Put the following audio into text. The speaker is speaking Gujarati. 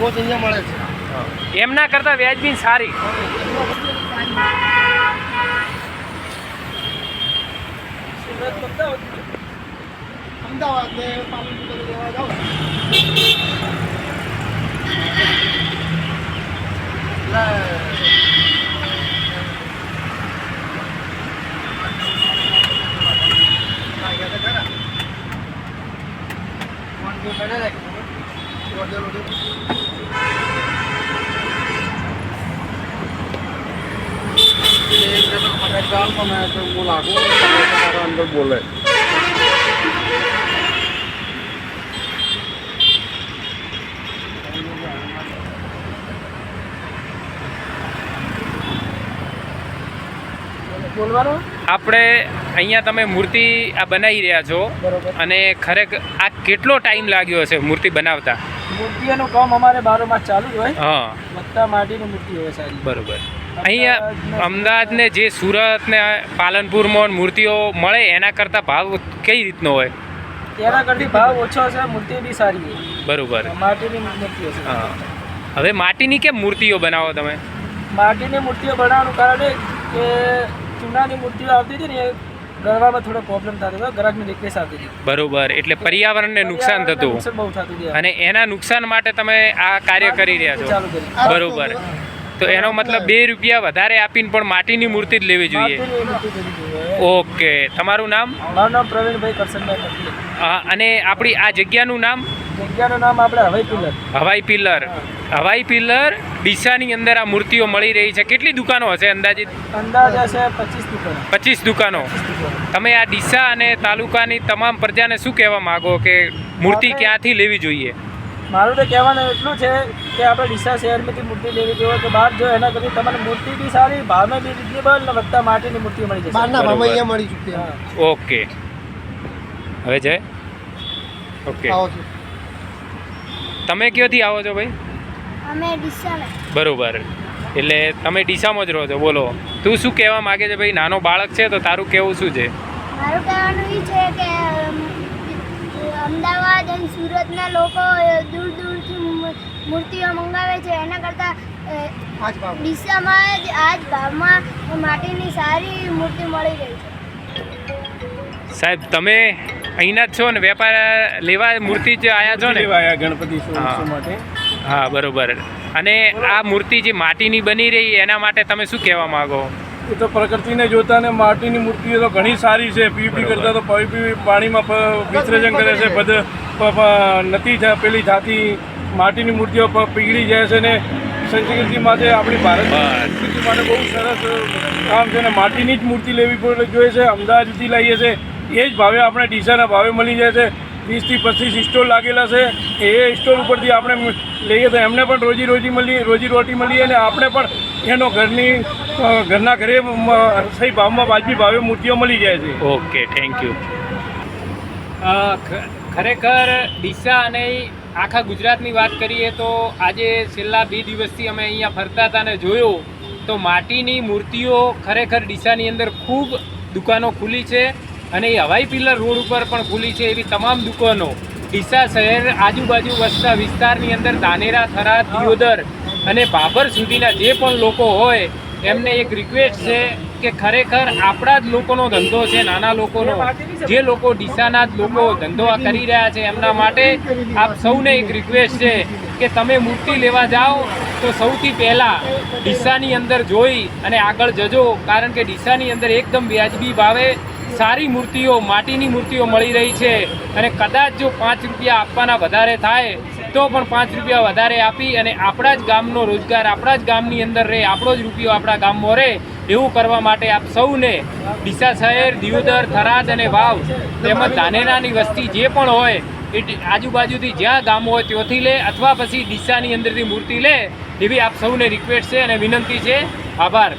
મોજ અહીંયા મળે છે. એમના કરતાં વ્યાજબી સારી. અમદાવાદ ને પાલનપુર લેવા જાઓ. અંદર બોલે આપણે અહીંયા તમે મૂર્તિ આ બનાવી રહ્યા છો અને ખરેખર આ કેટલો ટાઈમ લાગ્યો હશે મૂર્તિ બનાવતા? મૂર્તિઓનું કામ અમારે બારો માસ ચાલુ જ હોય. હા. મત્તા માટીની મૂર્તિ હોય સારી. બરોબર. અહીંયા અમદાવાદ ને જે સુરત ને પાલનપુરમાં મૂર્તિઓ મળે એના કરતાં ભાવ કઈ રીતનો હોય? તેના કરતી ભાવ ઓછો છે મૂર્તિ બી સારી હોય બરોબર. માટીની મૂર્તિઓ છે. હા. હવે માટીની કેમ મૂર્તિઓ બનાવો તમે? માટીની મૂર્તિઓ બનાવવાનું કારણ કે ચૂનાની મૂર્તિઓ આવતી હતી ને એ ગળવામાં થોડો પ્રોબ્લેમ થતો હતો ગ્રાહકની રિક્વેસ્ટ આવતી હતી. બરોબર એટલે પર્યાવરણને નુકસાન થતું. બહુ થતું હતું અને એના નુકસાન માટે તમે આ કાર્ય કરી રહ્યા છો. બરોબર. તો એનો મતલબ બે રૂપિયા વધારે આપીને પણ માટીની મૂર્તિ જ લેવી જોઈએ. ઓકે તમારું નામ? મારું નામ પ્રવીણભાઈ કરશનભાઈ અને આપણી આ જગ્યાનું નામ? જગ્યાનું નામ આપણે હવાઈ પિલર. હવાઈ પિલ્લર હવાઈ પિલર ડીસાની અંદર આ મૂર્તિઓ મળી રહી છે. કેટલી દુકાનો હશે અંદાજિત? અંદાજ હશે પચીસ દુકાન. પચીસ દુકાનો. તમે આ ડીસા અને તાલુકાની તમામ પ્રજાને શું કહેવા માગો કે મૂર્તિ ક્યાંથી લેવી જોઈએ? મારું તો કહેવાનું એટલું છે કે આપણે ડીસા શહેરમાંથી મૂર્તિ લેવી જોઈએ કે બહાર જો એના કરતી તમને મૂર્તિ બી સારી ભાવમાં બી રિઝનેબલ ને વધતા માટીની મૂર્તિ મળી જશે. બહારના. ભાવમાં અહીંયા મળી ચૂકી ઓકે. હવે જય. ઓકે. આવો છો. તમે ક્યાંથી આવો છો ભાઈ? અમે બરોબર. એટલે તમે ડીસામાં જ રહો છો બોલો. તું શું કહેવા માગે છે ભાઈ? નાનો બાળક છે તો તારું કેવું શું છે? મારું કહેવાનું એ છે કે અમદાવાદ અને સુરતના લોકો દૂર દૂરથી મૂર્તિઓ મંગાવે છે. એના કરતાં ડીસામાં જ આજ ભાવમાં માટીની સારી મૂર્તિ મળી રહી છે. સાહેબ તમે અહીંના જ છો ને વેપાર લેવા મૂર્તિ જ આયા છો ને? ગણપતિ હા. માટે. હા બરોબર. અને આ મૂર્તિ જે માટીની બની રહી એના માટે તમે શું કહેવા માગો? એ તો પ્રકૃતિને જોતા ને માટીની મૂર્તિઓ તો ઘણી સારી છે. પીપી. કરતા તો પીપી પાણીમાં વિસર્જન કરે છે. બધ નથી પેલી જાતિ માટીની મૂર્તિઓ પીગળી જાય છે ને સંસ્કૃતિ માટે આપણી ભારત સંસ્કૃતિ માટે બહુ સરસ કામ છે ને માટીની જ મૂર્તિ લેવી જોઈએ છે. અમદાવાદથી લાવીએ છે. એ જ ભાવે આપણે ડીસાના ભાવે મળી જાય છે. વીસથી પચીસ સ્ટોલ લાગેલા છે. એ સ્ટોલ ઉપરથી આપણે લઈએ તો એમને પણ રોજી રોજી મળી રોજી રોટી મળી અને આપણે પણ એનો ઘરની ઘરના ઘરે સહી ભાવમાં વાજબી ભાવે મૂર્તિઓ મળી જાય છે. ઓકે થેન્ક યુ ખરેખર ડીસા અને આખા ગુજરાતની વાત કરીએ તો આજે છેલ્લા બે દિવસથી અમે અહીંયા ફરતા હતા અને જોયું તો માટીની મૂર્તિઓ ખરેખર ડીસાની અંદર ખૂબ દુકાનો ખુલી છે. અને એ હવાઈ પિલ્લર રોડ ઉપર પણ ખુલી છે એવી તમામ દુકાનો. ડીસા શહેર આજુબાજુ વસતા વિસ્તારની અંદર દાનેરા થરા દિયોદર અને બાબર સુધીના જે પણ લોકો હોય એમને એક રિક્વેસ્ટ છે કે ખરેખર આપણા જ લોકોનો ધંધો છે નાના લોકોનો. જે લોકો ડીસાના જ લોકો ધંધો આ કરી રહ્યા છે એમના માટે આપ સૌને એક રિક્વેસ્ટ છે કે તમે મૂર્તિ લેવા જાઓ તો સૌથી પહેલાં ડીસાની અંદર જોઈ અને આગળ જજો. કારણ કે ડીસાની અંદર એકદમ વ્યાજબી ભાવે સારી મૂર્તિઓ, માટીની મૂર્તિઓ મળી રહી છે અને કદાચ જો પાંચ રૂપિયા આપવાના વધારે થાય, તો પણ પાંચ રૂપિયા વધારે આપી અને આપણા જ ગામનો રોજગાર, આપણા જ ગામની અંદર રહે, આપણો જ રૂપિયો આપણા ગામમાં રહે, એવું કરવા માટે આપ સૌને ડીસા શહેર, દિયોદર, થરાદ અને વાવ તેમજ ધાનેરાની વસ્તી જે પણ હોય, એ આજુબાજુથી જ્યાં ગામ હોય ત્યાંથી લે અથવા પછી ડીસાની અંદરથી મૂર્તિ લે, એવી આપ સૌને રિક્વેસ્ટ છે અને વિનંતી છે. આભાર.